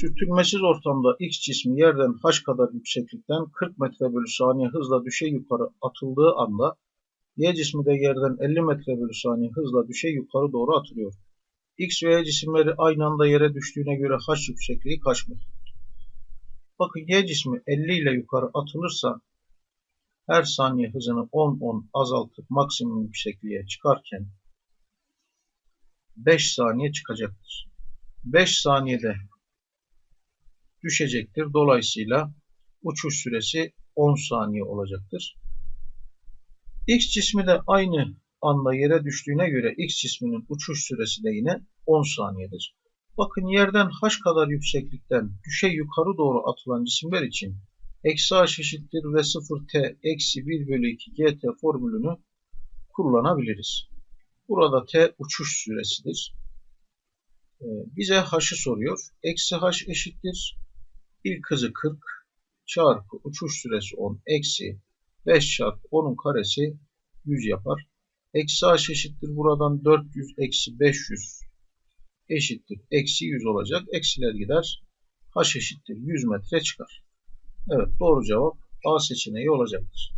Sürtünmesiz ortamda X cismi yerden h kadar yükseklikten 40 metre bölü saniye hızla düşey yukarı atıldığı anda Y cismi de yerden 50 metre bölü saniye hızla düşey yukarı doğru atılıyor. X ve Y cisimleri aynı anda yere düştüğüne göre h yüksekliği kaç metre? Bakın Y cismi 50 ile yukarı atılırsa her saniye hızını 10-10 azaltıp maksimum yüksekliğe çıkarken 5 saniye çıkacaktır. 5 saniyede düşecektir. Dolayısıyla uçuş süresi 10 saniye olacaktır. X cismi de aynı anda yere düştüğüne göre X cisminin uçuş süresi de yine 10 saniyedir. Bakın yerden h kadar yükseklikten düşe yukarı doğru atılan cisimler için eksi h eşittir ve 0t eksi 1 bölü 2 gt formülünü kullanabiliriz. Burada t uçuş süresidir. Ee, bize h'ı soruyor. Eksi h eşittir. İlk hızı 40 çarpı uçuş süresi 10 eksi 5 çarpı 10'un karesi 100 yapar. Eksi h eşittir. Buradan 400 eksi 500 eşittir. Eksi 100 olacak. Eksiler gider. H eşittir. 100 metre çıkar. Evet doğru cevap A seçeneği olacaktır.